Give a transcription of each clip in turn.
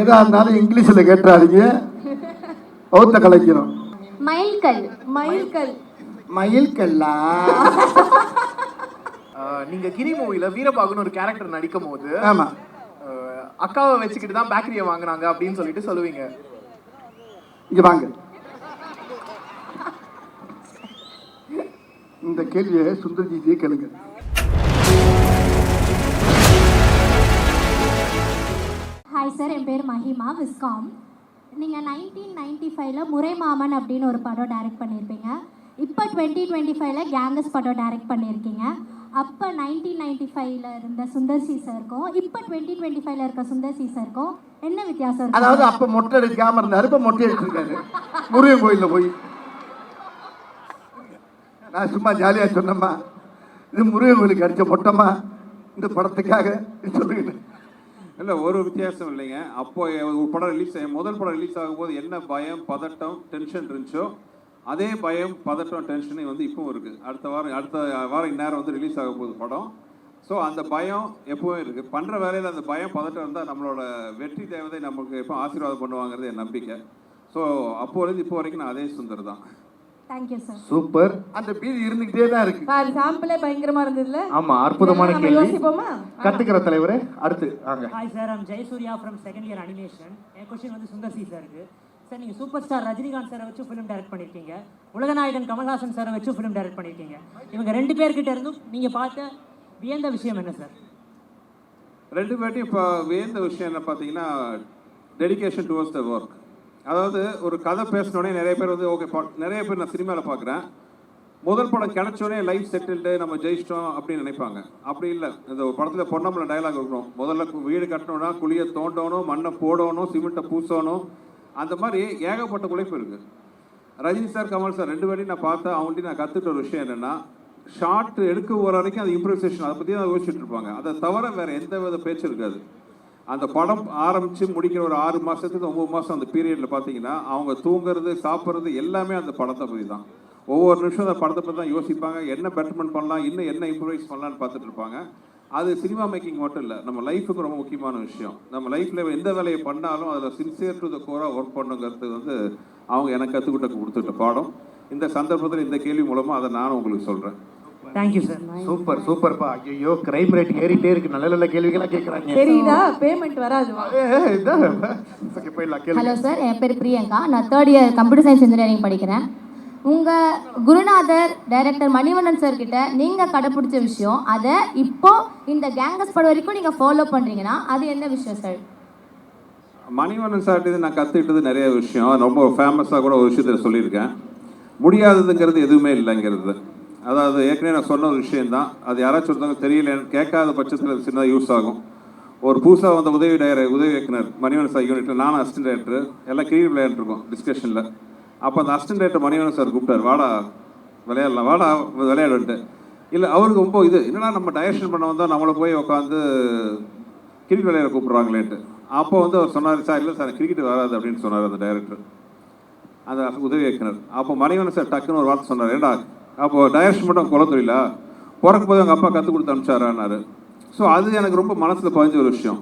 எதா இருந்தாலும் இங்கிலீஷில் கேட்டுறாதீங்க. பௌத்த கலைக்கணும். மயில்கல். மயில்கல். மயில் கல்லா ஆஹ் நீங்க கிரி மூவில வீரபாகுன்னு ஒரு கேரக்டர் நடிக்கும் போது ஆமா அக்காவை வச்சுக்கிட்டு தான் பேக்கரியை வாங்குனாங்க அப்படின்னு சொல்லிட்டு சொல்லுவீங்க. இங்க வாங்க. இந்த கேள்வியை சுந்தர்ஜிஜியே கேளுங்க. ஹாய் சார் என் பேர் மஹிமா விஸ்காம். நீங்கள் நைன்டீன் நைன்டி ஃபைவ்ல முறைமாமன் அப்படின்னு ஒரு படம் டைரக்ட் பண்ணியிருப்பீங்க இப்போ டுவெண்ட்டி டுவெண்ட்டி ஃபைவ்ல கேங்கஸ் படம் டைரக்ட் பண்ணியிருக்கீங்க அப்போ நைன்டீன் நைன்டி ஃபைவ்ல இருந்த சுந்தர் சி சாருக்கும் இப்போ டுவெண்ட்டி டுவெண்ட்டி ஃபைவ்ல இருக்க சுந்தர் சி சாருக்கும் என்ன வித்தியாசம் இருக்கு? அதாவது அப்போ மொட்டை அடிக்காமல் இருந்தார் இப்போ மொட்டை அடிச்சிருக்காரு. முருகன் கோயிலில் போய். நான் சும்மா ஜாலியாக சொன்னம்மா. இது முருகன் கோயிலுக்கு அடித்த மொட்டம்மா. இந்த படத்துக்காக சொல்லுங்க இல்லை ஒரு வித்தியாசம் இல்லைங்க. அப்போ ஒரு படம் ரிலீஸ் முதல் படம் ரிலீஸ் ஆகும்போது என்ன பயம் பதட்டம் டென்ஷன் இருந்துச்சோ அதே பயம் பதட்டம் டென்ஷனே வந்து இப்பவும் இருக்குது அடுத்த வாரம் அடுத்த வாரம் இந்நேரம் வந்து ரிலீஸ் ஆக போகுது படம். ஸோ அந்த பயம் எப்பவும் இருக்குது பண்ணுற வேலையில் அந்த பயம் பதட்டம் இருந்தால் நம்மளோட வெற்றி தேவதை நமக்கு எப்போ ஆசீர்வாதம் பண்ணுவாங்கிறது என் நம்பிக்கை. ஸோ அப்போலேருந்து இப்போ வரைக்கும் நான் அதே சுந்தர் தான். தேங்க்யூ சார் சூப்பர் அந்த பீதி இருந்துகிட்டே தான் இருக்கு. பாரு சாம்பிளே பயங்கரமா இருந்ததுல. ஆமா அற்புதமான கேள்வி. யோசிப்போமா? கத்துக்கிற தலைவரே அடுத்து வாங்க. Hi sir I'm Jayasurya from second year animation N question வந்து சுந்தர் சி சாருக்கு சார் நீங்கள் சூப்பர் ஸ்டார் ரஜினிகாந்த் சாரை வச்சு ஃபிலிம் டைரக்ட் பண்ணியிருக்கீங்க உலகநாயகன் கமல்ஹாசன் சாரை வச்சு ஃபிலிம் டைரக்ட் பண்ணியிருக்கீங்க இவங்க ரெண்டு பேர்கிட்ட இருந்தும் நீங்கள் பார்த்த வியந்த விஷயம் என்ன சார் ரெண்டு பேர்ட்டையும் இப்போ வேந்த விஷயம் என்ன பார்த்தீங்கன்னா டெடிகேஷன் டுவர்ட்ஸ் த ஒர்க் அதாவது ஒரு கதை பேசினோடனே நிறைய பேர் வந்து ஓகே நிறைய பேர் நான் சினிமாவில் பார்க்குறேன். முதல் படம் கிடைச்சோடனே லைஃப் செட்டில்டு நம்ம ஜெயிச்சிட்டோம் அப்படின்னு நினைப்பாங்க. அப்படி இல்லை. இந்த ஒரு படத்தில் பொன்னம்பல டயலாக் இருக்கணும். முதல்ல வீடு கட்டணும்னா குழியை தோண்டணும் மண்ணை போடணும் சிமெண்ட்டை பூசணும். அந்த மாதிரி ஏகப்பட்ட உழைப்பு இருக்குது ரஜினி சார் கமல் சார் ரெண்டு பேரையும் நான் பார்த்தேன். அவங்கள்ட்ட நான் கற்றுட்ட ஒரு விஷயம் என்னென்னா ஷார்ட் எடுக்க போகிற வரைக்கும் அது இம்ப்ரூவைசேஷன் அதை பற்றி தான் யோசிச்சுட்டு இருப்பாங்க. அதை தவிர வேறு எந்த வித பேச்சு இருக்காது. அந்த படம் ஆரம்பித்து முடிக்கிற ஒரு ஆறு மாதத்துக்கு ஒம்பது மாதம் அந்த பீரியடில் பார்த்தீங்கன்னா அவங்க தூங்குறது சாப்பிட்றது எல்லாமே அந்த படத்தை பற்றி தான். ஒவ்வொரு நிமிஷம் அந்த படத்தை பற்றி தான் யோசிப்பாங்க. என்ன பெட்டர்மெண்ட் பண்ணலாம் இன்னும் என்ன இம்ப்ரூவைஸ் பண்ணலாம்னு பார்த்துட்டு இருப்பாங்க. அது சினிமா மேக்கிங் மட்டும் இல்லை நம்ம லைஃபுக்கு ரொம்ப முக்கியமான விஷயம். நம்ம லைஃப்பில் எந்த வேலையை பண்ணாலும் அதில் சின்சியர் டு த கோராக ஒர்க் பண்ணுங்கிறது வந்து அவங்க எனக்கு கற்றுக்கிட்ட கொடுத்துட்ட பாடம். இந்த சந்தர்ப்பத்தில் இந்த கேள்வி மூலமாக அதை நானும் உங்களுக்கு சொல்கிறேன் தேங்க்யூ சார் சூப்பர் சூப்பர்ப்பா ஐயோ கிரைம் ரேட் ஏறிட்டே இருக்கு. நல்ல நல்ல கேள்விகளா கேட்குறாங்க தெரியுதா? பேமெண்ட் கேள்வி ஹலோ சார் என் பேர் பிரியங்கா. நான் third year computer science engineering படிக்கிறேன். உங்கள் குருநாதர் டைரக்டர் மணிவண்ணன் சார் கிட்ட நீங்கள் கடைப்பிடிச்ச விஷயம் அதை இப்போ இந்த கேங்கஸ் படம் வரைக்கும் நீங்கள் ஃபாலோ பண்ணுறீங்கன்னா அது என்ன விஷயம் சார் மணிவண்ணன் சார்ட்டு நான் கற்றுக்கிட்டது நிறைய விஷயம். ரொம்ப ஃபேமஸாக கூட ஒரு விஷயத்தை சொல்லியிருக்கேன். முடியாததுங்கிறது எதுவுமே இல்லைங்கிறது. அதாவது ஏற்கனவே நான் சொன்ன ஒரு விஷயந்தான் அது யாராச்சும் ஒருத்தவங்க தெரியலன்னு கேட்காத பட்சத்தில் சின்னதாக யூஸ் ஆகும். ஒரு புதுசாக வந்த உதவி டைர உதவி இயக்குனர் மணிவன் சார் யூனிட்டில் நானும் அசிஸ்டன்ட் டைரக்டர் எல்லாம் கிரிக்கெட் விளையாண்டுருக்கோம் டிஸ்கஷனில் அப்போ அந்த அசிஸ்டன்ட் டைரக்டர் மணிவண்ணன் சார் கூப்பிட்டார் வாடா விளையாடலாம் வாடா விளையாடுன்ட்டு. இல்லை அவருக்கு ரொம்ப இது என்னடா நம்ம டைரக்ஷன் பண்ண வந்தால் நம்மளை போய் உட்காந்து கிரிக்கெட் விளையாட கூப்பிட்றாங்களேன்ட்டு. அப்போ வந்து அவர் சொன்னார் சார் இல்லை சார் கிரிக்கெட் வராது அப்படின்னு சொன்னார் அந்த டைரக்டர் அந்த உதவி இயக்குனர். அப்போ மணிவன் சார் டக்குன்னு ஒரு வார்த்தை சொன்னார் ஏண்டா அப்போ டைரக்ஷன் மட்டும் குல தொழிலா? பிறக்கும் போது அவங்க அப்பா கற்றுக் கொடுத்து அனுப்பிச்சாரான்னாரு. ஸோ அது எனக்கு ரொம்ப மனசில் பதிஞ்ச ஒரு விஷயம்.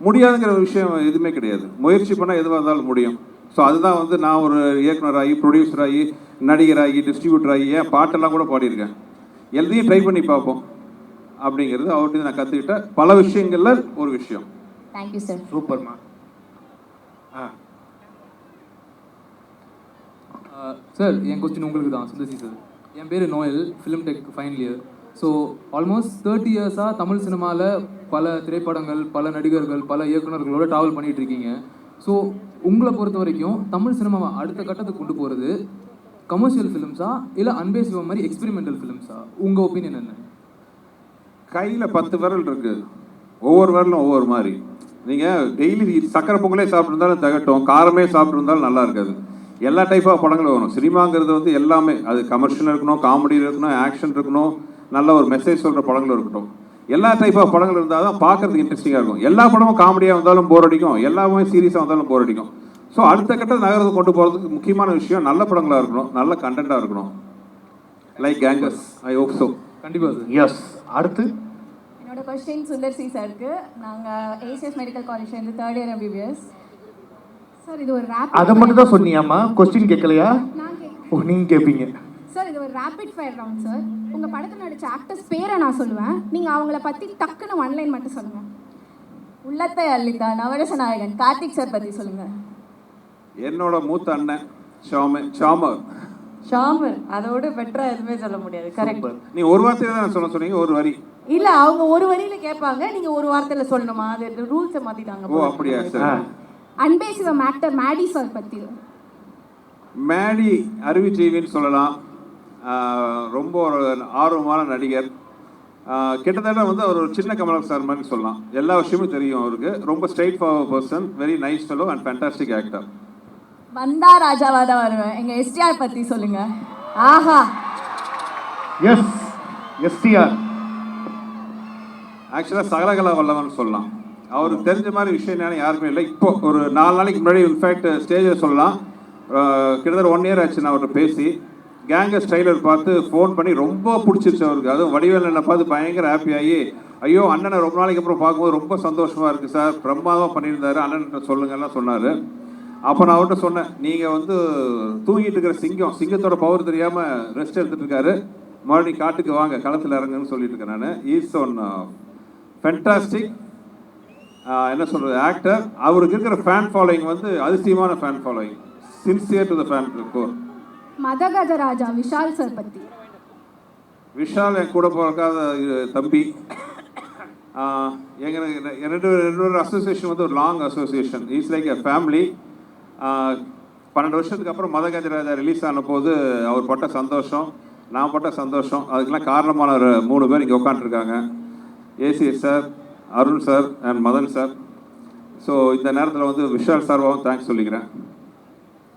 முடியாதுங்கிற ஒரு விஷயம் எதுவுமே கிடையாது. முயற்சி பண்ணால் எதுவாக இருந்தாலும் முடியும். ஸோ அதுதான் வந்து நான் ஒரு இயக்குனராகி ப்ரொடியூசராகி நடிகராகி டிஸ்ட்ரிபியூட்டர் ஆகி ஏன் பாட்டெல்லாம் கூட பாடியிருக்கேன். எல்லாத்தையும் ட்ரை பண்ணி பார்ப்போம். அப்படிங்கிறது அவர்கிட்ட நான் கற்றுக்கிட்ட பல விஷயங்களில் ஒரு விஷயம். தேங்க்யூ சார் சூப்பர்மா. ஆ. சார் என் கொஸ்டின் உங்களுக்கு தான். சுந்தர்சி சார். என் பேர் Noel film tech final year so almost thirty இயர்ஸாக தமிழ் சினிமாவில் பல திரைப்படங்கள் பல நடிகர்கள் பல இயக்குனர்களோட ட்ராவல் பண்ணிகிட்டு இருக்கீங்க ஸோ உங்களை பொறுத்த வரைக்கும் தமிழ் சினிமாவை அடுத்த கட்டத்துக்கு கொண்டு போகிறது கமர்ஷியல் ஃபிலிம்ஸா இல்லை அன்பே சிவம் மாதிரி எக்ஸ்பெரிமெண்டல் ஃபிலிம்ஸா உங்கள் ஒப்பீனியன் என்ன? கையில் பத்து விரல் இருக்குது ஒவ்வொரு விரலும் ஒவ்வொரு மாதிரி. நீங்கள் டெய்லி சக்கரை பொங்கலே சாப்பிட்ருந்தாலும் தகட்டும் காரமே சாப்பிட்ருந்தாலும் நல்லா இருக்காது. எல்லா டைப் ஆஃப் படங்களும் வரும். சினிமாங்கிறது வந்து எல்லாமே அது கமர்ஷியல் இருக்கணும் காமெடி இருக்கணும் ஆக்ஷன் இருக்கணும் நல்ல ஒரு மெசேஜ் சொல்கிற படங்களும் இருக்கட்டும். எல்லா டைப் ஆஃப் படங்கள் இருந்தால் தான் பார்க்கறதுக்கு இன்ட்ரெஸ்டிங்காக இருக்கும். எல்லா படமும் காமெடியாக வந்தாலும் போர் அடிக்கும். எல்லாமே சீரியஸாக வந்தாலும் போர் அடிக்கும். ஸோ அடுத்த கட்டத்தில் நகரத்தை கொண்டு போகிறதுக்கு முக்கியமான விஷயம் நல்ல படங்களாக இருக்கணும் நல்ல கண்டென்ட்டாக இருக்கணும். Like Gangers I hope so கண்டிப்பாக சார். எஸ் அடுத்து? என்னோட கொஸ்டின் சுந்தர் சி சாருக்கு நாங்கள் ஏசிஎஸ் மெடிக்கல் காலேஜ்லேருந்து தேர்ட் இயர் எம்பிபிஎஸ் சார் இது ஒரு ரேபிட் அதை மட்டும் தான் சொன்னியாம்மா? கொஸ்டின் கேட்கலையா? ஓ நீங்கள் கேட்பீங்க சார் இது ஒரு ரேபிட் ஃபயர் ரவுண்ட் சார் உங்கள் படத்தில் நடித்த ஆக்டர்ஸ் பேரை நான் சொல்லுவேன். நீங்கள் அவங்கள பற்றி டக்குன்னு ஒன் லைன் மட்டும் சொல்லுங்கள் உள்ளத்தை அள்ளிதா நவரச நாயகன் கார்த்திக் சார் பத்தி சொல்லுங்க. என்னோட மூத்த அண்ணன் ஷாம ஷாமர் ஷாமர் அதோட பெட்டரா எதுவுமே சொல்ல முடியாது. கரெக்ட் நீ ஒரு வார்த்தையில தான் சொல்ல சொன்னீங்க ஒரு வரி. இல்ல அவங்க ஒரு வரியில கேட்பாங்க நீங்க ஒரு வார்த்தையில சொல்லணுமா? அது ரூல்ஸை மாத்திட்டாங்க ஓ. அப்படியா சரி. அன்பே சிவம் ஆக்டர் மேடி சார் பற்றி மேடி அறிவுஜீவின்னு சொல்லலாம். ஆஹ் ரொம்ப ஒரு ஆர்வமான நடிகர். கிட்டத்தட்ட வந்து அவர் ஒரு சின்ன கமலம் சார் மாதிரி சொல்லலாம். எல்லா விஷயமும் தெரியும் அவருக்கு. ரொம்ப straight forward person very nice fellow and fantastic actor வந்தா ராஜாவா தான் வருவேன். எங்க எஸ்டிஆர் பத்தி சொல்லுங்க. ஆஹா. எஸ் எஸ்டிஆர் ஆக்சுவலாக சகலகலா வல்லவன் சொல்லலாம். அவருக்கு தெரிஞ்ச மாதிரி விஷயம் என்னன்னு யாருமே இல்லை. இப்போ ஒரு நாலு நாளைக்கு முன்னாடி இன்ஃபேக்ட் ஸ்டேஜில் சொல்லலாம். கிட்டத்தட்ட ஒன் இயர் ஆச்சு நான் அவர்கிட்ட பேசி. கேங்கர் ஸ்டைலர் பார்த்து ஃபோன் பண்ணி ரொம்ப பிடிச்சிருச்சு அவருக்கு. அதுவும் வடிவேல் என்னை பார்த்து பயங்கர ஹாப்பி ஆகி ஐயோ அண்ணனை ரொம்ப நாளைக்கு அப்புறம் பார்க்கும்போது ரொம்ப சந்தோஷமாக இருக்குது சார். பிரமாதமாக பண்ணியிருந்தார். அண்ணன்கிட்ட சொல்லுங்கள்லாம் சொன்னார். அப்போ நான் அவர்கிட்ட சொன்னேன் நீங்கள் வந்து தூங்கிட்டு இருக்கிற சிங்கம் சிங்கத்தோட பவர் தெரியாமல் ரெஸ்ட் எடுத்துட்டு இருக்காரு. மறுபடியும் காட்டுக்கு வாங்க களத்தில் இறங்குன்னு சொல்லிட்டு இருக்கேன் நான். ஈஸ் ஒன் ஃபென்டாஸ்டிக் என்ன சொல்கிறது ஆக்டர் அவருக்கு இருக்கிற ஃபேன் ஃபாலோயிங் வந்து அதிசயமான fan following sincere to the fan core Madhagajaraja Vishal sir பற்றி விஷால் என் கூட பிறக்காத தம்பி. ஆஹ் எங்க ரெண்டு ரெண்டு பேர் அசோசியேஷன் வந்து ஒரு long association is like a family பன்னெண்டு வருஷத்துக்கு அப்புறம் மதகஜராஜா ரிலீஸ் ஆன போது அவர் பட்ட சந்தோஷம் நான் பட்ட சந்தோஷம். அதுக்கெல்லாம் காரணமான ஒரு மூணு பேர் இங்கே உட்காந்துருக்காங்க ACS sir Arun sir and Madhan sir. So இந்த நேரத்தில் வந்து விஷால் சார்பாகவும் தேங்க்ஸ் சொல்லிக்கிறேன்.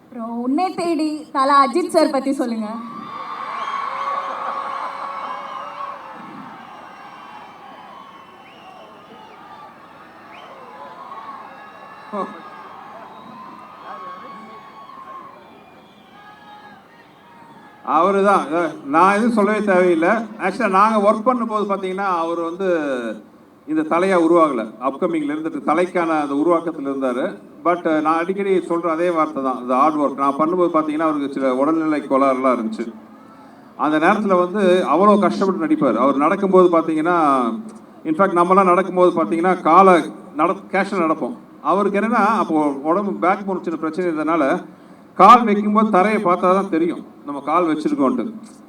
அப்புறம் உன்னை தேடி தலா அஜித் சார் பத்தி சொல்லுங்க. அவரு தான் நான் எதுவும் சொல்லவே தேவையில்லை. ஆக்சுவலாக நாங்கள் ஒர்க் பண்ணும்போது பார்த்தீங்கன்னா அவர் வந்து இந்த தலையாக உருவாகலை. அப்கமிங்கில் இருந்துட்டு தலைக்கான அந்த உருவாக்கத்தில் இருந்தார். பட் நான் அடிக்கடி சொல்கிற அதே வார்த்தை தான். இந்த ஹார்ட் ஒர்க் நான் பண்ணும்போது பார்த்தீங்கன்னா அவருக்கு சில உடல்நிலை கோளாறுலாம் இருந்துச்சு. அந்த நேரத்தில் வந்து அவ்வளோ கஷ்டப்பட்டு நடிப்பார். அவர் நடக்கும்போது பார்த்தீங்கன்னா இன்ஃபேக்ட் நம்மலாம் நடக்கும்போது பார்த்தீங்கன்னா காலை நட கேஷில் நடப்போம். அவருக்கு என்னென்னா அப்போது உடம்பு பேக் போன சின்ன பிரச்சனை இருந்ததுனால கால் வைக்கும்போது தரையை பார்த்தா தான் தெரியும். நம்ம கால் வச்சுருக்கோன்ட்டு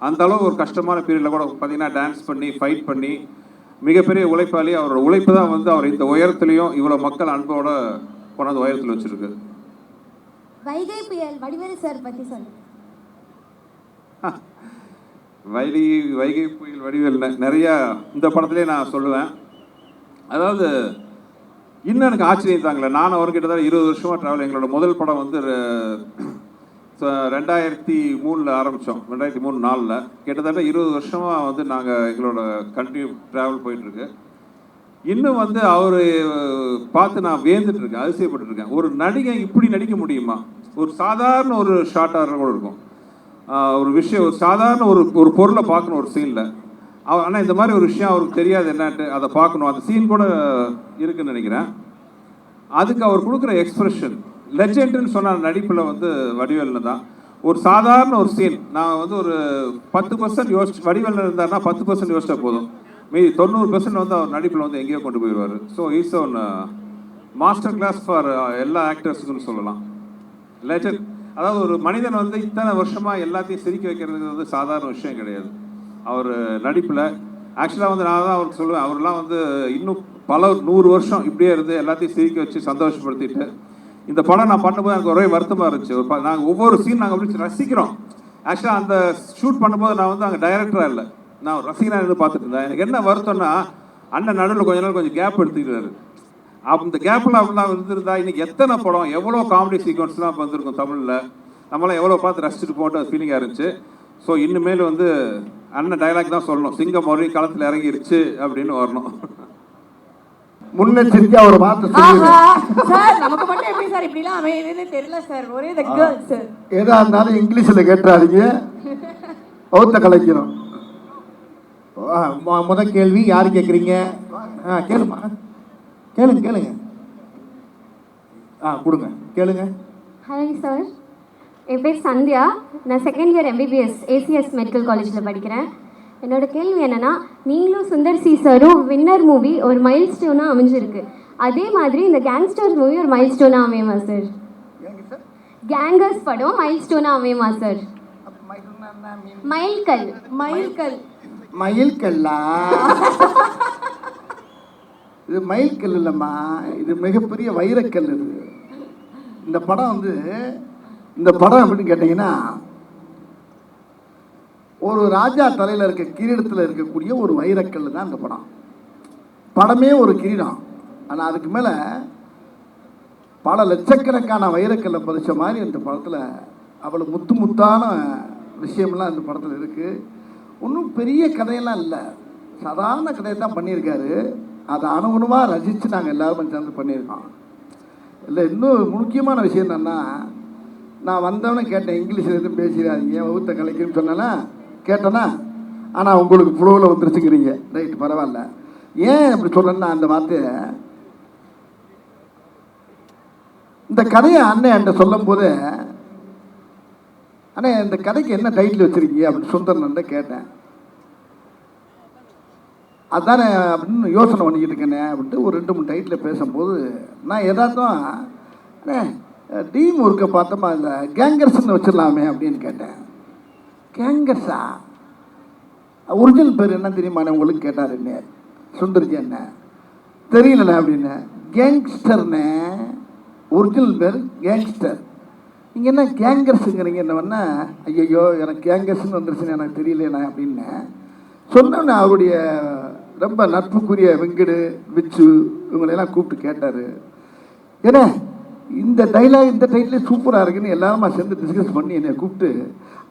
அந்த அளவு ஒரு கஷ்டமான பீரியடில் கூட பார்த்தீங்கன்னா டான்ஸ் பண்ணி ஃபைட் பண்ணி மிகப்பெரிய உழைப்பாளி. அவரோட உழைப்பு தான் வந்து அவர் இந்த உயரத்துலையும் இவ்வளோ மக்கள் அன்போட கொண்டாந்து உயரத்தில் வச்சிருக்கு. வைகை புயல் வடிவேலு சார் பற்றி சொல்லுங்கள் வைகை வைகை புயல் வடிவேல் நிறைய இந்த படத்திலே நான் சொல்லுவேன். அதாவது இன்னும் எனக்கு ஆச்சரியம் தாங்களே நான் அவர் கிட்டத்தட்ட இருபது வருஷமாக ட்ராவல் எங்களோட முதல் படம் வந்து ரெண்டாயிரத்தி மூணில் ஆரம்பித்தோம் ரெண்டாயிரத்தி மூணு நாலில் கிட்டத்தட்ட இருபது வருஷமாக வந்து நாங்கள் எங்களோட கண்ட்ரி ட்ராவல் போயிட்டுருக்கு. இன்னும் வந்து அவர் பார்த்து நான் வேந்துட்டுருக்கேன் இருக்கேன் ஒரு நடிகை இப்படி நடிக்க முடியுமா? ஒரு சாதாரண ஒரு ஷார்ட்டாக கூட இருக்கும். ஒரு விஷயம் ஒரு சாதாரண ஒரு ஒரு பொருளை பார்க்கணும் ஒரு சீனில் அவர் ஆனால் இந்த மாதிரி ஒரு விஷயம் அவருக்கு தெரியாது என்னன்ட்டு அதை பார்க்கணும். அந்த சீன் கூட இருக்குன்னு நினைக்கிறேன். அதுக்கு அவர் கொடுக்குற எக்ஸ்ப்ரெஷன் லெஜெண்டுன்னு சொன்ன நடிப்பில் வந்து வடிவேலில் தான். ஒரு சாதாரண ஒரு சீன் நான் வந்து ஒரு பத்து பர்சன்ட் யோசிச்சு வடிவேலில் இருந்தாருன்னா பத்து பர்சன்ட் யோசிச்சா போதும். மீதி தொண்ணூறு பர்சன்ட் வந்து அவர் நடிப்பில் வந்து எங்கேயோ கொண்டு போயிடுவார். So is one master class for எல்லா ஆக்டர்ஸுக்குன்னு சொல்லலாம். லெஜெண்ட் அதாவது ஒரு மனிதன் வந்து இத்தனை வருஷமாக எல்லாத்தையும் சிரிக்க வைக்கிறது வந்து சாதாரண விஷயம் கிடையாது. அவர் நடிப்பில். ஆக்சுவலாக வந்து நான் தான் அவருக்கு சொல்லுவேன். அவர்லாம் வந்து இன்னும் பல நூறு வருஷம் இப்படியே இருந்து எல்லாத்தையும் சிரிக்க வச்சு சந்தோஷப்படுத்திட்டு இந்த படம் நான் பண்ணும்போது எனக்கு ஒரே வருத்தமாக இருந்துச்சு. ஒரு நாங்கள் ஒவ்வொரு சீன் நாங்கள் அப்படி ரசிக்கிறோம். ஆக்சுவலாக அந்த ஷூட் பண்ணும்போது நான் வந்து அங்கே டைரக்டராக இல்லை. நான் ரசிகனாக இருந்து பார்த்துட்டு இருந்தேன். எனக்கு என்ன வருத்தம்னா அண்ணன் நடுவில் கொஞ்ச நேரம் கொஞ்சம் கேப் எடுத்துக்கிறாரு. அந்த கேப்பில் அப்படிலாம் இருந்திருந்தா இன்னைக்கு எத்தனை படம் எவ்வளோ காமெடி சீக்வன்ஸ்லாம் வந்திருக்கும் தமிழில்? நம்மளாம் எவ்வளோ பார்த்து ரசிச்சுட்டு போட்டு ஃபீலிங்காக இருந்துச்சு. ஸோ இனிமேல் வந்து அண்ணன் டைலாக் தான் சொல்லணும். சிங்கம் மறுபடியும் களத்தில் இறங்கிருச்சு அப்படின்னு வரணும். முன்னெச்சரிக்கையா ஒரு வார்த்தை சார் நமக்கு மட்டும் எப்படி சார் இப்படிலாம் அமையுதுன்னு தெரியல சார். ஒரே த கேர்ள் சார். எதா இருந்தாலும் இங்கிலீஷ்ல கேட்டுறாதீங்க. பௌத்த கலைக்கிறோம் ஆ, மொ- முத கேள்வி யார் கேட்குறீங்க ஆ கேளுமா. கேளுங்க கேளுங்க. ஆ கொடுங்க. கேளுங்க. ஹாய் சார் என் பேர் சந்தியா. நான் second year MBBS ACS medical காலேஜில் படிக்கிறேன். என்னோட கேள்வி என்னென்னா நீங்களும் சுந்தர் சி சாரும் வின்னர் மூவி ஒரு மைல் ஸ்டோனாக அமைஞ்சிருக்கு. அதே மாதிரி இந்த கேங்ஸ்டர்ஸ் மூவி ஒரு மைல் ஸ்டோனாக அமையுமா சார் கேங்கர்ஸ் படம் மைல் ஸ்டோனாக அமையுமா சார் மைல்கல் மயில்கல் மயில் கல்லா இது மயில் கல் இல்லைம்மா. இது மிகப்பெரிய வைரக்கல் இது. இந்த படம் வந்து இந்த படம் எப்படின்னு கேட்டிங்கன்னா ஒரு ராஜா தலையில் இருக்க கிரீடத்தில் இருக்கக்கூடிய ஒரு வைரக்கல் தான் இந்த படம். படமே ஒரு கிரீடம். ஆனால் அதுக்கு மேலே பல லட்சக்கணக்கான வைரக்கல்லை பதிச்ச மாதிரி இந்த படத்தில் அவ்வளோ முத்து முத்தான விஷயம்லாம் இந்த படத்தில் இருக்குது ஒன்றும் பெரிய கதையெல்லாம் இல்லை. சாதாரண கதையை தான் பண்ணியிருக்காரு. அதை அணுகுணமாக ரசித்து நாங்கள் எல்லாரும் சேர்ந்து பண்ணியிருக்கோம். இல்லை இன்னும் முக்கியமான விஷயம் என்னென்னா நான் வந்தவனே கேட்டேன் இங்கிலீஷில் எதுவும் பேசிடாதீங்க வகுத்த கலைக்குன்னு சொன்னேன்னா கேட்டேன்னா ஆனால் உங்களுக்கு புழுவில் வந்துருச்சுங்கிறீங்க. ரைட் பரவாயில்ல. ஏன் அப்படி சொல்கிறேன்னா அந்த வார்த்தையை இந்த கதையை அண்ணன் என்கிட்ட சொல்லும் போது அண்ணே இந்த கதைக்கு என்ன டைட்டில் வச்சுருக்கீங்க? அப்படின்னு சுந்தரன் கேட்டேன். அதானே அப்படின்னு யோசனை பண்ணிக்கிட்டு இருக்கேனே அப்படின்ட்டு ஒரு ரெண்டு மூணு டைட்டில் பேசும்போது நான் எதார்த்தம் அண்ணே டீம் ஒர்க்கை பார்த்தோமா இல்லை கேங்கர்ஸ்ன்னு வச்சிடலாமே அப்படின்னு கேட்டேன். கேங்கர்ஸா ஒரிஜினல் பேர் என்ன தெரியுமாண்ணே உங்களுக்கு கேட்டார் என்ன? சுந்தர்ஜி என்ன? தெரியலண்ணே அப்படின்னு. கேங்ஸ்டர்னே ஒரிஜினல் பேர் கேங்ஸ்டர். நீங்கள் என்ன கேங்கர்ஸுங்கிறீங்க என்ன ஐயையோ எனக்கு கேங்கர்ஸ்னு வந்துருச்சுன்னு எனக்கு தெரியலண்ணே அப்படின்னு. சொன்னோன்னே அவருடைய ரொம்ப நட்புக்குரிய வெங்கடு விச்சு இவங்களையெல்லாம் கூப்பிட்டு கேட்டார். ஏன்னா இந்த டைலாக் இந்த டைட்டில் சூப்பராக இருக்குன்னு எல்லாருமா சேர்ந்து டிஸ்கஸ் பண்ணி என்னை கூப்பிட்டு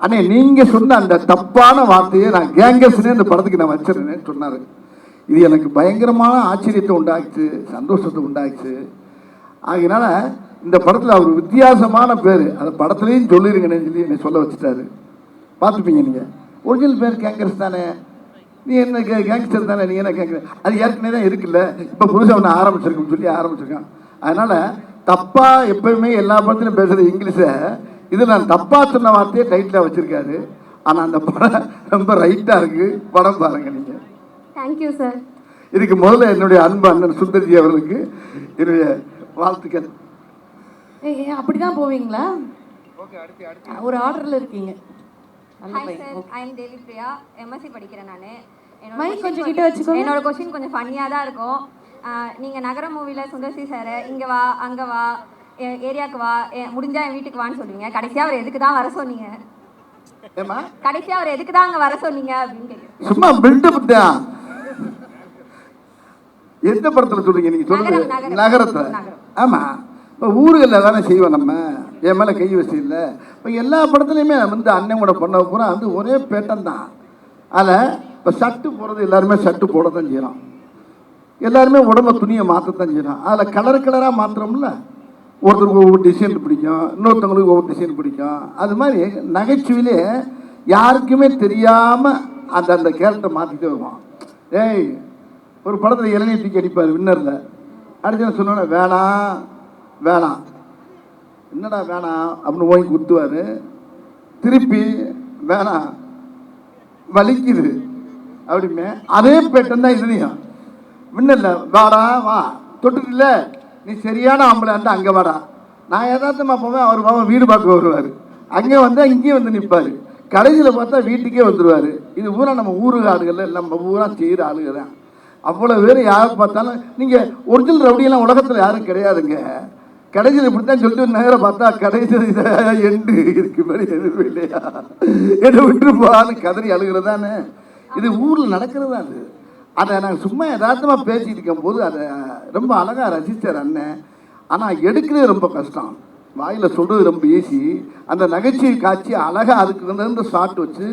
அண்ணே நீங்கள் சொன்ன அந்த தப்பான வார்த்தையை நான் கேங்கஸ்னே இந்த படத்துக்கு நான் வச்சிருந்தேன்னு சொன்னார். இது எனக்கு பயங்கரமான ஆச்சரியத்தை உண்டாச்சு சந்தோஷத்தை உண்டாச்சு ஆகினால இந்த படத்தில் அவர் வித்தியாசமான பேர் அந்த படத்துலேயும் சொல்லிருங்கன்னு சொல்லி என்னை சொல்ல வச்சுட்டாரு. பார்த்துப்பீங்க நீங்கள் ஒரிஜினல் பேர் கேங்கர்ஸ் தானே. நீ என்ன கே கேங்ஸ்டர் தானே நீ என்ன கேட்குற அது ஏற்கனவே தான் இருக்குல்ல. இப்போ புதுசாக ஒன்று ஆரம்பிச்சிருக்குன்னு சொல்லி ஆரம்பிச்சிருக்கான். அதனால் தப்பாக எப்பயுமே எல்லா படத்துலையும் பேசுகிற இங்கிலீஷை. இது நான் தப்பாக சொன்ன வார்த்தையை டைட்டில் வச்சுருக்காரு. ஆனால் அந்த படம் ரொம்ப ரைட்டாக இருக்குது படம் பாருங்கள் நீங்கள் தேங்க்யூ சார் இதுக்கு முதல்ல என்னுடைய அன்பு அண்ணன் சுந்தர்ஜி அவர்களுக்கு என்னுடைய வாழ்த்துக்கள். அப்படி தான் போவீங்களா? ஒரு ஆர்டரில் இருக்கீங்க. Hi sir I am Devi Priya MSc படிக்கிறேன் நான். Mic கொஞ்சம் கிட்ட வச்சுக்கோங்க. என்னோட கொஸ்டின் கொஞ்சம் ஃபன்னியாக தான் இருக்கும். ஆஹ் நீங்க நகர மூவியில் சுந்தர்சி சார் இங்கே வா அங்கே வா ஏரியாவுக்கு வா முடிஞ்சா என் வீட்டுக்கு வான்னு சொல்லுவீங்க. கடைசியாக அவர் எதுக்கு தான் வர சொன்னீங்க? ஏமா கடைசியாக அவர் எதுக்கு தான் அங்கே வர சொன்னீங்க அப்படின்னு கேட்குறேன் சும்மா பில்டப் தான். எந்த படத்தில் சொல்றீங்க நீங்க சொல்லுங்க. நகரத்தில் நகரம். ஆமா. இப்போ ஊர்களில் தானே செய்வோம் நம்ம. என் மேலே கை வச்சு இல்லை. இப்போ எல்லா படத்துலையுமே வந்து அண்ணன் கூட பண்ண பூரா வந்து ஒரே பேட்டன் தான். அதில் இப்போ ஷர்ட்டு போடுறது எல்லாருமே ஷர்ட்டு போட தான் செய்கிறோம் எல்லாருமே உடம்ப துணியை மாற்றத்தான் செய்யணும் அதில் கலர் கலராக மாற்றுறோம்ல ஒருத்தருக்கு ஒவ்வொரு டிசைன் பிடிக்கும். இன்னொருத்தவங்களுக்கு ஒவ்வொரு டிசைன் பிடிக்கும். அது மாதிரி நகைச்சுவையிலே யாருக்குமே தெரியாமல் அந்த அந்த கேரக்டர் மாற்றிட்டே வருவான். ஏய் ஒரு படத்தில் இளநீர் தூக்கி அடிப்பார் வின்னரில் அடிச்சு சொன்னோன்னே வேணாம் வேணாம் என்னடா வேணாம் அப்படின்னு ஓங்கி குத்துவார். திருப்பி வேணாம் வலிக்குது. அப்படிமே. அதே பேட்டன் தான் இதுலையும். விண்ணல்ல வாடா வா. தொட்டுல நீ சரியான ஆம்பளை இருந்தால் அங்கே வாடா. நான் யதார்த்தமாக போவேன் அவர் பாவம் வீடு பார்க்க வருவார். அங்கே வந்தால் இங்கேயும் வந்து நிற்பார் கடைசியில் பார்த்தா வீட்டுக்கே வந்துடுவார் இது பூரா நம்ம ஊரு ஆளுகளில் நம்ம பூரா செய்கிற ஆளுங்க தான் அவ்வளோ பேர் யார் பார்த்தாலும் நீங்கள் ஒரிஜினல் ரவுடியெல்லாம் உலகத்தில் யாரும் கிடையாதுங்க. கடைசியில் இப்படி தான் சொல்லிட்டு நேரம் பார்த்தா கடைசியில் எண்டு இதுக்கு மாதிரி எதுவும் இல்லையா? என்னை விட்டுருப்பான்னு கதறி அழுகிறதானே இது ஊரில் நடக்கிறது அது? அதை நான் சும்மா யதார்த்தமாக பேசிட்டு இருக்கும்போது அதை ரொம்ப அழகாக ரசித்தார் அண்ணன். ஆனால் எடுக்கிறது ரொம்ப கஷ்டம். வாயில் சொல்கிறது ரொம்ப ஈஸி அந்த நகைச்சுவை காட்சி அழகாக அதுக்கு வந்து ஷாட் வச்சு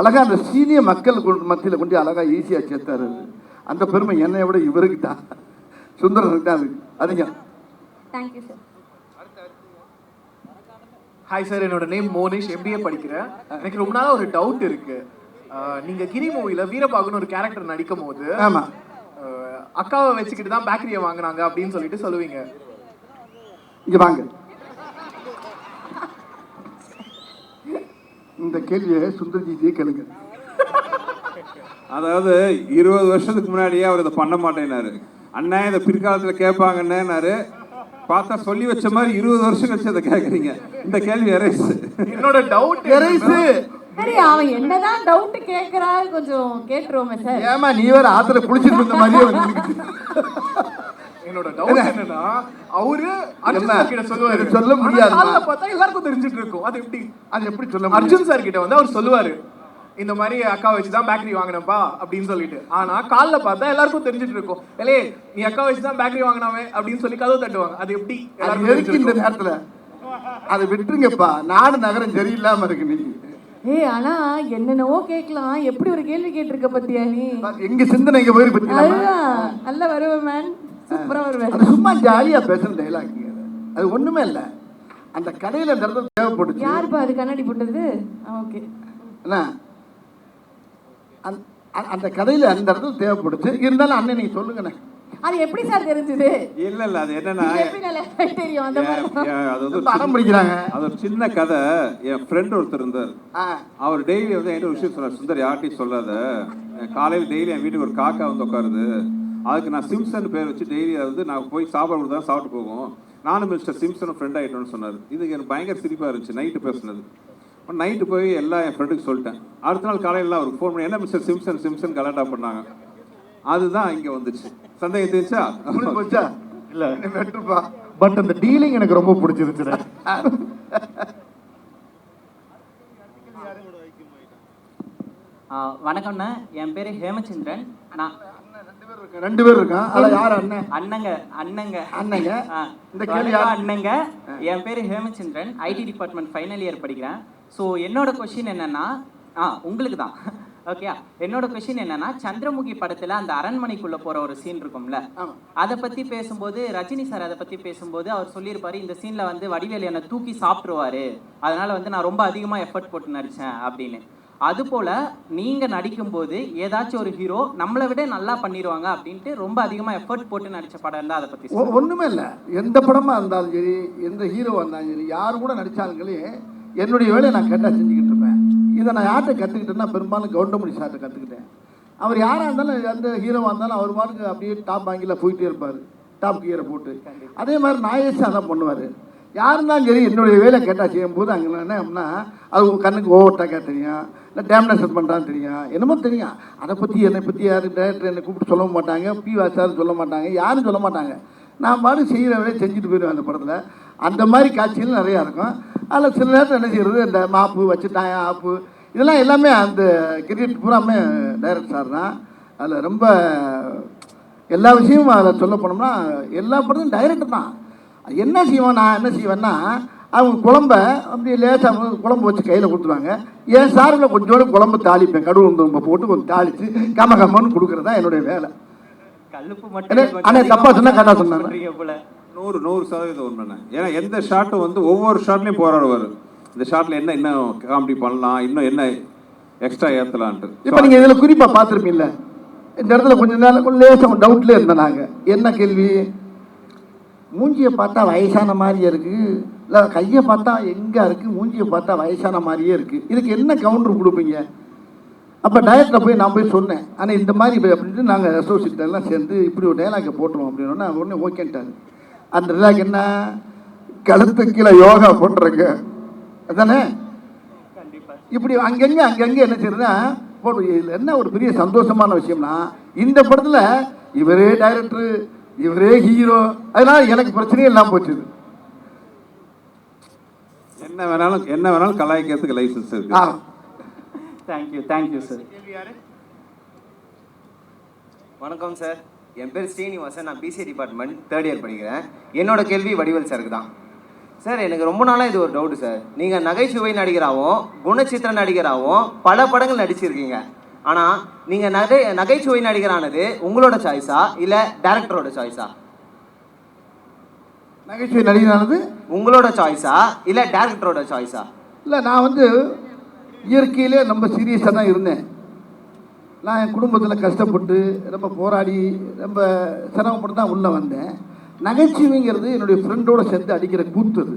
அழகாக அந்த சீனிய மக்கள் கொண்டு மத்தியில் கொண்டு அழகாக ஈஸியாக சேர்த்தாரு. அந்த பெருமை என்னை விட இவருக்கு தான் சுந்தரனுக்கு தான் அது அதிகம் thank you sir hi sir என்னோட நேம் மோனிஷ். எம்பிஏ படிக்கிறேன். எனக்கு ரொம்ப நாளா ஒரு டவுட் இருக்கு. ஆஹ் நீங்க கிரி மூவில வீரபாகுன்னு ஒரு கேரக்டர் நடிக்கும் போது ஆமாம் ஆஹ் அக்காவை வச்சுக்கிட்டு தான் பேக்கரியை வாங்குனாங்க அப்படின்னு சொல்லிட்டு சொல்லுவீங்க. இங்க வாங்க. இந்த கேள்வியை சுந்தர்ஜிஜியே கேளுங்க. அதாவது இருபது வருஷத்துக்கு முன்னாடியே அவர் இதை பண்ண மாட்டேனாரு அண்ணன் இதை பிற்காலத்தில் கேட்பாங்கன்னாரு பார்த்தா சொல்லி வச்ச மாதிரி இருபது வருஷம் கழிச்சு அதை கேட்குறீங்க. இந்த கேள்வி எரேஸ் என்னோட டவுட் எரைஸு சரி அவன் என்னதான் டவுட் கேட்கறா கொஞ்சம் கேட்டுருவோமே சார். ஏமா நீ வேற ஆத்துல குளிச்சிட்டு இருந்த மாதிரியே வந்து. என்னோட டவுட் என்னன்னா அவரு அர்ஜுன்? சார் கிட்ட சொல்லுவாரு. சொல்ல காலைல பார்த்தா எல்லாருக்கும் தெரிஞ்சிட்டு இருக்கும். அது எப்படி? அது எப்படி சொல்ல அர்ஜுன் சார் கிட்ட வந்து அவர் சொல்லுவாரு. இந்த மாதிரி அக்கா வச்சு தான் பேக்கரி வாங்கினப்பா அப்படின்னு சொல்லிட்டு. ஆனா காலைல பார்த்தா எல்லாருக்கும் தெரிஞ்சிட்டு இருக்கும். ஏலே நீ அக்கா வச்சு தான் பேக்கரி வாங்கினாவே அப்படின்னு சொல்லி கதவு தட்டுவாங்க. அது எப்படி? எல்லாருக்கும் இந்த? நேரத்துல? அதை விட்டுருங்கப்பா. நாடு நகரம் சரியில்லாம இருக்கு நீ. ஏய் ஆனா என்னென்னவோ கேட்கலாம். எப்படி ஒரு கேள்வி கேட்டிருக்க பத்தியா நீ? எங்க சிந்தனை இங்க போயிரு பத்தி அதுதான். நல்லா வருவேன் மேன் சூப்பரா வருவேன் சும்மா ஜாலியா பேசுற டைலாக் அது ஒண்ணுமே இல்ல. அந்த கடையில அந்த இடத்துல தேவைப்படுச்சு யாருப்பா அது கண்ணாடி போட்டது? ஓகே. என்ன? அந்த- அந்த- அந்த கதையில அந்த இடத்துல தேவைப்படுச்சு இருந்தாலும் அண்ணன் நீங்க சொல்லுங்கண்ணே. அது எப்படி சார் தெரிஞ்சது? இல்ல இல்ல அது என்னன்னா தெரியும் அந்த மாதிரி? அது வந்து ஒரு படம் சின்ன- பிடிக்கிறாங்க. அது ஒரு சின்ன கதை. என் ஃப்ரெண்ட் ஒருத்தர் இருந்தார். அவர் டெய்லி வந்து என்கிட்ட ஒரு விஷயம் சொன்னார் சுந்தர் யார்ட்டையும் சொல்லாத. காலையில் டெய்லி என் வீட்டுக்கு ஒரு காக்கா வந்து உட்காருது. அதுக்கு நான் சிம்சன் பேர் வச்சு டெய்லி வந்து நான் போய் சாப்பாடு கொடுத்தா சாப்பிட்டு போகும் நானும் மிஸ்டர் சிம்சனும் ஃப்ரெண்ட் ஆகிட்டோன்னு சொன்னார். இதுக்கு எனக்கு பயங்கர சிரிப்பாக இருந்துச்சு. நைட்டு பேசுனது. நைட்டு போய் எல்லாம் என் ஃப்ரெண்டுக்கு சொல்லிட்டேன். அடுத்த நாள் காலையில் அவருக்கு ஃபோன் பண்ணி என்ன மிஸ்டர் சிம்சன் சிம்சன் கலாட்டா? பண்ணாங்க அதுதான் இங்கே வந்துச்சு சந்தேகம் உங்களுக்கு போச்சா? இல்ல. வெட்டுப்பா பட் அந்த டீலிங் எனக்கு ரொம்ப பிடிச்சிருச்சுண்ணே ஆ, வணக்கம்ண்ணா என் பேர் ஹேமச்சந்திரன். நான் ரெண்டு பேர் இருக்கான் அதுல யார் அண்ணன்? அண்ணங்க அண்ணங்க. அண்ணங்க? ஆ, இந்த கேள்வி? அண்ணங்க. என் பேர் Hemachandran. IT department final year படிக்கிறேன். ஸோ என்னோட கொஷின் என்னன்னா ஆ உங்களுக்கு தான் ஓகே என்னோட கொஷின் என்னன்னா சந்திரமுகி படத்துல அந்த அரண்மனைக்குள்ள போற ஒரு சீன் இருக்கும்ல. அதை பத்தி பேசும்போது ரஜினி சார் அதை பத்தி பேசும்போது அவர் சொல்லியிருப்பாரு இந்த சீன்ல வந்து வடிவேலு என்னை தூக்கி சாப்பிட்டுருவாரு. அதனால வந்து நான் ரொம்ப அதிகமா எஃபர்ட் போட்டு நடிச்சேன் அப்படின்னு. அது போல நீங்க நடிக்கும்போது ஏதாச்சும் ஒரு ஹீரோ நம்மளை விட நல்லா பண்ணிடுவாங்க அப்படின்ட்டு ரொம்ப அதிகமா எஃபர்ட் போட்டு நடிச்ச படம் இருந்தா அதை பத்தி ஒ- ஒண்ணுமே இல்ல. எந்த படமா இருந்தாலும் சரி எந்த ஹீரோ வந்தாலும் சரி யார் கூட நடிச்சாலுங்களே என்னுடைய வேலையை நான் கேட்டா செஞ்சுக்கிட்டு இருப்பேன். இதை நான் யார்கிட்ட கற்றுக்கிட்டேன்னா பெரும்பாலும் கவுண்டமணி சார்கிட்ட கற்றுக்கிட்டேன் அவர் யாராக இருந்தாலும் எந்த ஹீரோவாக இருந்தாலும் அவர் பாட்டுக்கு அப்படியே டாப் வாங்கில போயிட்டே இருப்பார். டாப் கியரை போட்டு. அதே மாதிரி நாயேஷ் அதான் பண்ணுவார். யார் இருந்தாலும் சரி என்னுடைய வேலை கேட்டால் செய்யும்போது அங்கே என்ன அப்படின்னா அது உங்க கண்ணுக்கு ஓவர் டேக்காக தெரியும். இல்லை டேம்னேஷன் பண்ணுறான்னு தெரியும். என்னமோ தெரியும். அதை பற்றி என்னை பற்றி யாரும் டேரக்டர் என்னை கூப்பிட்டு சொல்ல மாட்டாங்க பி வாசாரும் சொல்ல மாட்டாங்க யாரும் சொல்ல மாட்டாங்க. நான் பாட்டு செய்கிற வேலையை செஞ்சுட்டு போயிடுவேன் அந்த படத்தில். அந்த மாதிரி காட்சிகள் நிறையா இருக்கும். அதில் சில நேரத்தில் என்ன செய்யறது இந்த மாப்பு வச்சுட்டாங்க ஆப்பு. இதெல்லாம் எல்லாமே அந்த கிரிக்கெட் பூராமே டைரக்ட் சார் தான். அதில் ரொம்ப எல்லா விஷயமும் அதில் சொல்ல போனோம்னா எல்லா படத்தையும் டைரக்டர் தான். என்ன செய்வோம் நான் என்ன செய்வேன்னா அவங்க குழம்ப அப்படியே லேசாக குழம்பு வச்சு கையில் கொடுத்துருவாங்க. என் சார்பில் கொஞ்சோண்டு குழம்பு தாளிப்பேன். கடுகு உளுந்து போட்டு கொஞ்சம் தாளித்து கம கம்மன்னு கொடுக்குறது தான் என்னுடைய வேலை. கல்லுப்பு மட்டும் அண்ணே, தப்பா சொன்னா கரெக்டா சொன்னாங்க. நூறு நூறு சதவீதம் உண்மைண்ணே ஏன்னா எந்த ஷாட்டும் வந்து ஒவ்வொரு ஷாட்லையும் போராடுவார். இந்த ஷாட்டில் என்ன இன்னும் காமெடி பண்ணலாம் இன்னும் என்ன எக்ஸ்ட்ரா ஏற்றலான்ட்டு இப்போ நீங்கள் இதில் குறிப்பாக பார்த்துருப்பீங்கள இந்த இடத்துல கொஞ்ச நேரம் கொஞ்சம் லேசாக டவுட்லேயே இருந்தோம் நாங்கள் என்ன கேள்வி? மூஞ்சியை பார்த்தா வயசான மாதிரியே இருக்குது இல்லை கையை பார்த்தா எங்கே இருக்குது மூஞ்சியை பார்த்தா வயசான மாதிரியே இருக்குது இதுக்கு என்ன கவுண்டர் கொடுப்பீங்க? அப்போ டயத்தில் போய் நான் போய் சொன்னேன். ஆனால் இந்த மாதிரி இப்போ அப்படின்ட்டு நாங்கள் அசோசியேட்டெல்லாம் சேர்ந்து இப்படி ஒரு டைலாக்கை போட்டுருவோம் அப்படின்னா உடனே ஓகேன்ட்டாரு அந்த என்ன? கழுத்து கீழே யோகா பண்ணுறங்க அதானே? இப்படி அங்கங்க அங்கங்க என்ன செய்யறதுன்னா என்ன ஒரு பெரிய சந்தோஷமான விஷயம்னா இந்த படத்துல இவரே டைரக்டர் இவரே ஹீரோ அதனால எனக்கு பிரச்சனையே இல்லாம போச்சு. என்ன வேணாலும் என்ன வேணாலும் கலாய்க்கிறதுக்கு லைசன்ஸ் இருக்கு. Thank you thank you sir வணக்கம் சார் என் பேர் ஸ்ரீனிவாசன். நான் பிசி டிபார்ட்மெண்ட் தேர்ட் இயர் படிக்கிறேன். என்னோட கேள்வி வடிவேல் சாருக்கு தான் சார் எனக்கு ரொம்ப நாளாக இது ஒரு டவுட் சார் நீங்கள் நகைச்சுவை நடிகராகவும் குணச்சித்திர நடிகராகவும் பல படங்கள் நடிச்சிருக்கீங்க. ஆனால் நீங்கள் நகை நகைச்சுவை நடிகரானது உங்களோட சாய்ஸா இல்லை டேரக்டரோட சாய்ஸா நகைச்சுவை நடிகரானது உங்களோட சாய்ஸா இல்லை டேரக்டரோட சாய்ஸா இல்லை நான் வந்து இயற்கையிலே ரொம்ப சீரியஸாக தான் இருந்தேன். நான் என் குடும்பத்தில் கஷ்டப்பட்டு ரொம்ப போராடி ரொம்ப சிரமப்பட்டு தான் உள்ளே வந்தேன். நகைச்சுவைங்கிறது என்னுடைய ஃப்ரெண்டோடு சேர்ந்து அடிக்கிற கூத்து அது.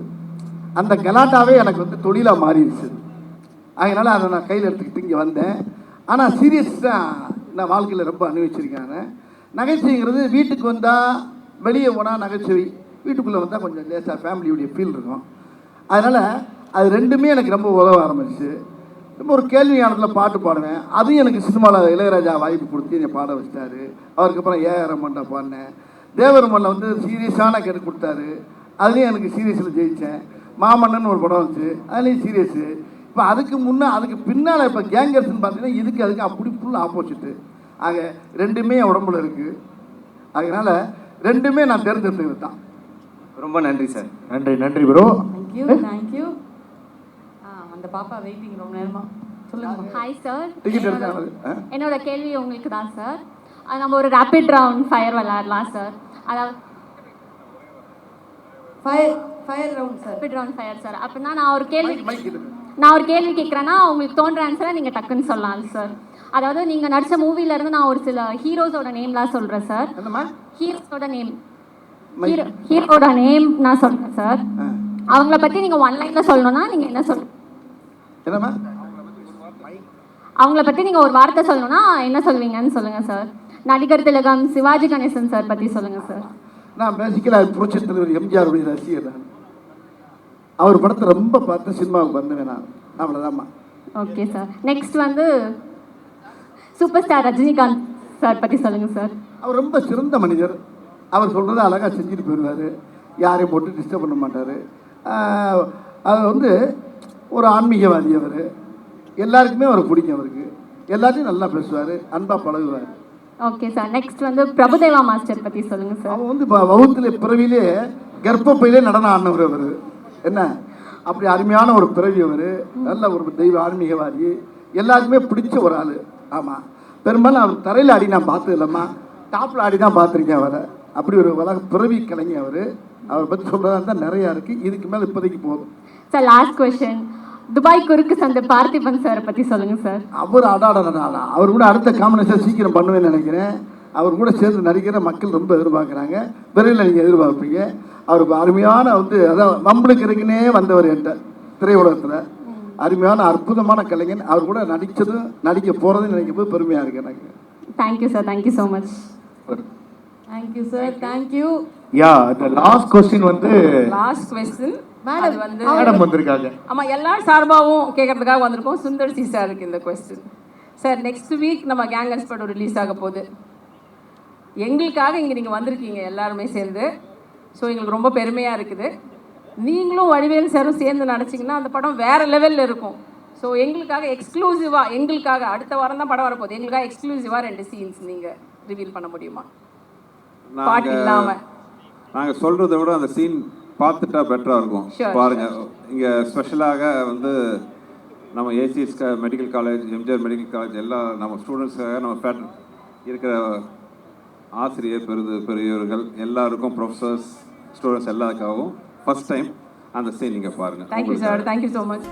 அந்த கலாட்டாவே எனக்கு வந்து தொழிலாக மாறிடுச்சு. அதனால் அதை நான் கையில் எடுத்துக்கிட்டு இங்கே வந்தேன். ஆனால் சீரியஸ் தான் நான் வாழ்க்கையில் ரொம்ப அனுபவிச்சிருக்காங்க நகைச்சுவைங்கிறது வீட்டுக்கு வந்தால் வெளியே போனால் நகைச்சுவை. வீட்டுக்குள்ளே வந்தால் கொஞ்சம் லேசாக ஃபேமிலியுடைய ஃபீல் இருக்கும். அதனால் அது ரெண்டுமே எனக்கு ரொம்ப உதவ ஆரம்பிச்சு. ரொம்ப ஒரு கேள்வி நேரத்தில் பாட்டு பாடுவேன். அதுவும் எனக்கு சினிமாவில் இளையராஜா வாய்ப்பு கொடுத்து என்னை பாட வச்சிட்டாரு. அவருக்கு அப்புறம் ஏஆர் ரமன்ட்ட பாடினேன். தேவரமன்ல வந்து சீரியஸான கேட்டு கொடுத்தாரு. அதுலேயும் எனக்கு சீரியஸில் ஜெயித்தேன் மாமன்னன் ஒரு படம் வந்துச்சு. அதுலேயும் சீரியஸு. இப்போ அதுக்கு முன்னே அதுக்கு பின்னால் இப்போ கேங்கர்ஸ்னு பார்த்தீங்கன்னா இதுக்கு அதுக்கு அப்படி ஃபுல் ஆப்போசிட்டு ஆக ரெண்டுமே என் உடம்புல இருக்குது அதனால் ரெண்டுமே நான் தேர்ந்தெடுத்துக்கிறது தான் ரொம்ப நன்றி சார். நன்றி நன்றி ப்ரோ தேங்க்யூ தேங்க்யூ அந்த பாப்பா வெயிட்டிங் ரொம்ப நேரமா? சொல்லுங்க. ஹாய் சார் என்னோட கேள்வி உங்களுக்கு தான் சார் அது நம்ம ஒரு ரேபிட் ரவுண்ட் ஃபயர் விளையாடலாம் சார் அதாவது fire fire round sir rapid round fire sir அப்படின்னா நான் ஒரு கேள்வி நான் ஒரு கேள்வி கேட்குறேன்னா உங்களுக்கு தோன்ற ஆன்சரை நீங்கள் டக்குன்னு சொல்லலாம் சார் அதாவது நீங்கள் நடித்த மூவிலேருந்து நான் ஒரு சில ஹீரோஸோட நேம்லாம் சொல்கிறேன் சார் ஹீரோஸோட நேம் ஹீரோட நேம் நான் சொல்கிறேன் சார் அவங்கள பற்றி நீங்கள் ஒன் லைனில் சொல்லணும்னா நீங்கள் என்ன சொல் என்னம்மா? அவங்கள பற்றி நீங்கள் ஒரு வார்த்தை சொல்லணும்னா என்ன சொல்வீங்கன்னு சொல்லுங்கள் சார் நடிகர் திலகம் சிவாஜி கணேசன் சார் பற்றி சொல்லுங்கள் சார் நான் பேசிக்கலாக புரட்சி தலைவர் எம்ஜிஆருடைய ரசிகர் நான். அவர் படத்தை ரொம்ப பார்த்து சினிமாவுக்கு வந்தேன் நான். அவ்வளோதாம்மா ஓகே சார் நெக்ஸ்ட் வந்து சூப்பர் ஸ்டார் ரஜினிகாந்த் சார் பற்றி சொல்லுங்கள் சார் அவர் ரொம்ப சிறந்த மனிதர். அவர் சொல்கிறத அழகாக செஞ்சுட்டு போயிடுவார். யாரையும் போட்டு டிஸ்டர்ப் பண்ண மாட்டார். அது வந்து ஒரு ஆன்மீகவாதி அவர். எல்லாருக்குமே அவர் பிடிக்கும் அவருக்கு. எல்லாத்தையும் நல்லா பேசுவார் அன்பாக பழகுவார். ஓகே சார் நெக்ஸ்ட் வந்து பிரபுதேவா மாஸ்டர் பற்றி சொல்லுங்கள் சார் அவன் வந்து இப்போ வகுத்துல பிறவிலே கர்ப்பப்பையிலே நடனம் ஆடினவர் அவர். என்ன? அப்படி அருமையான ஒரு பிறவி அவர். நல்ல ஒரு தெய்வ ஆன்மீகவாதி. எல்லாருக்குமே பிடிச்ச ஒரு ஆள். ஆமாம் பெரும்பாலும் அவர் தரையில் ஆடி நான் பார்த்தது இல்லைம்மா. டாப்பில் ஆடி தான் பார்த்துருக்கேன் அவரை. அப்படி ஒரு உலக பிறவி கலைஞர் அவர். அவரை பற்றி சொல்கிறதா இருந்தால் நிறையா இருக்குது இதுக்கு மேலே இப்போதைக்கு போதும். சார் லாஸ்ட் கொஷின் துபாய் குறுக்கு சந்தை பார்த்திபன் சாரை பற்றி சொல்லுங்கள் சார் அவர் அடாடா அவர் கூட அடுத்த காம்பினேஷன் சீக்கிரம் பண்ணுவேன்னு நினைக்கிறேன். அவர் கூட சேர்ந்து நடிக்கிற மக்கள் ரொம்ப எதிர்பார்க்குறாங்க. விரைவில் நீங்கள் எதிர்பார்ப்பீங்க. அவர் அருமையான வந்து அதான் வம்பளுக்கு இருக்குன்னே வந்தவர் என்கிட்ட திரையுலகத்தில். அருமையான அற்புதமான கலைஞன். அவர் கூட நடித்ததும் நடிக்க போகிறதும் நினைக்கும் போது பெருமையாக இருக்கு எனக்கு. Thank you sir thank you so much thank you sir. Thank you யா இந்த லாஸ்ட் கொஸ்டின் வந்து லாஸ்ட் கொஸ்டின் அது வந்து மேடம் வந்திருக்காங்க. ஆமாம் எல்லா சார்பாகவும் கேட்கறதுக்காக வந்திருக்கோம் சுந்தர் சி சாருக்கு இந்த கொஸ்டின் சார் நெக்ஸ்ட் வீக் நம்ம கேங்கர்ஸ் படம் ரிலீஸ் ஆக போகுது. எங்களுக்காக இங்கே நீங்கள் வந்திருக்கீங்க எல்லாருமே சேர்ந்து. ஸோ எங்களுக்கு ரொம்ப பெருமையாக இருக்குது. நீங்களும் வடிவேல் சாரும் சேர்ந்து நடிச்சிங்கன்னா அந்த படம் வேறு லெவலில் இருக்கும். ஸோ எங்களுக்காக எக்ஸ்க்ளூசிவாக எங்களுக்காக அடுத்த வாரம் தான் படம் வரப்போகுது. எங்களுக்காக எக்ஸ்க்ளூசிவாக ரெண்டு சீன்ஸ் நீங்கள் ரிவீல் பண்ண முடியுமா? பாட்டு இல்லாமல் நாங்கள் சொல்கிறத விட அந்த சீன் பார்த்துட்டா பெட்டராக இருக்கும். Sure, பாருங்க இங்கே ஸ்பெஷலாக வந்து நம்ம ACS medical college MGR medical college எல்லா நம்ம ஸ்டூடெண்ட்ஸுக்காக நம்ம ஃபேட் இருக்கிற ஆசிரியர் பெருது பெரியவர்கள் எல்லாருக்கும் ப்ரொஃபஸர்ஸ் ஸ்டூடெண்ட்ஸ் எல்லாருக்காகவும் ஃபர்ஸ்ட் டைம் அந்த சீன் நீங்கள் பாருங்கள் thank you sir thank you so much